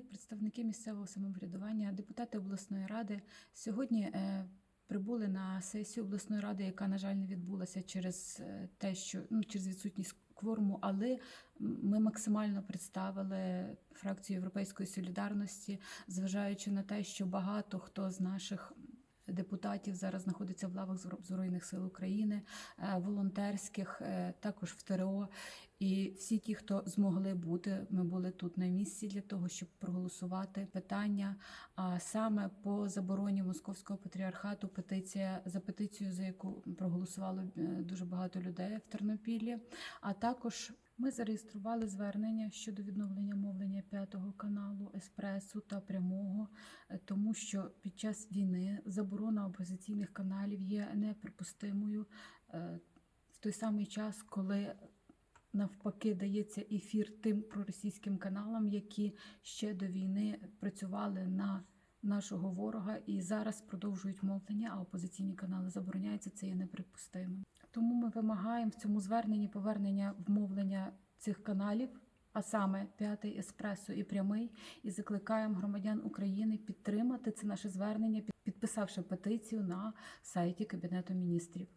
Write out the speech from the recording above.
як представники місцевого самоврядування, депутати обласної ради сьогодні е, прибули на сесію обласної ради, яка, на жаль, не відбулася через е, те, що ну, через відсутність кворуму, але ми максимально представили фракцію Європейської солідарності, зважаючи на те, що багато хто з наших. Депутатів зараз знаходиться в лавах Збройних сил України, е, волонтерських, також в ТРО. І всі ті, хто змогли бути, ми були тут на місці для того, щоб проголосувати питання. А саме по забороні московського патріархату петиція за петицію, за яку проголосувало е, дуже багато людей в Тернопіллі. А також ми зареєстрували звернення щодо відновлення мовлення п'ятого каналу еспресу та прямого, е, тому що під час війни заборона опозиційних каналів є неприпустимою е, в той самий час, коли навпаки дається ефір тим проросійським каналам, які ще до війни працювали на нашого ворога і зараз продовжують мовлення, а опозиційні канали забороняються. Це є неприпустимим. Тому ми вимагаємо в цьому зверненні повернення вмовлення цих каналів. А саме п'ятий еспресо і прямий, і закликаємо громадян України підтримати це наше звернення, підписавши петицію на сайті Кабінету міністрів.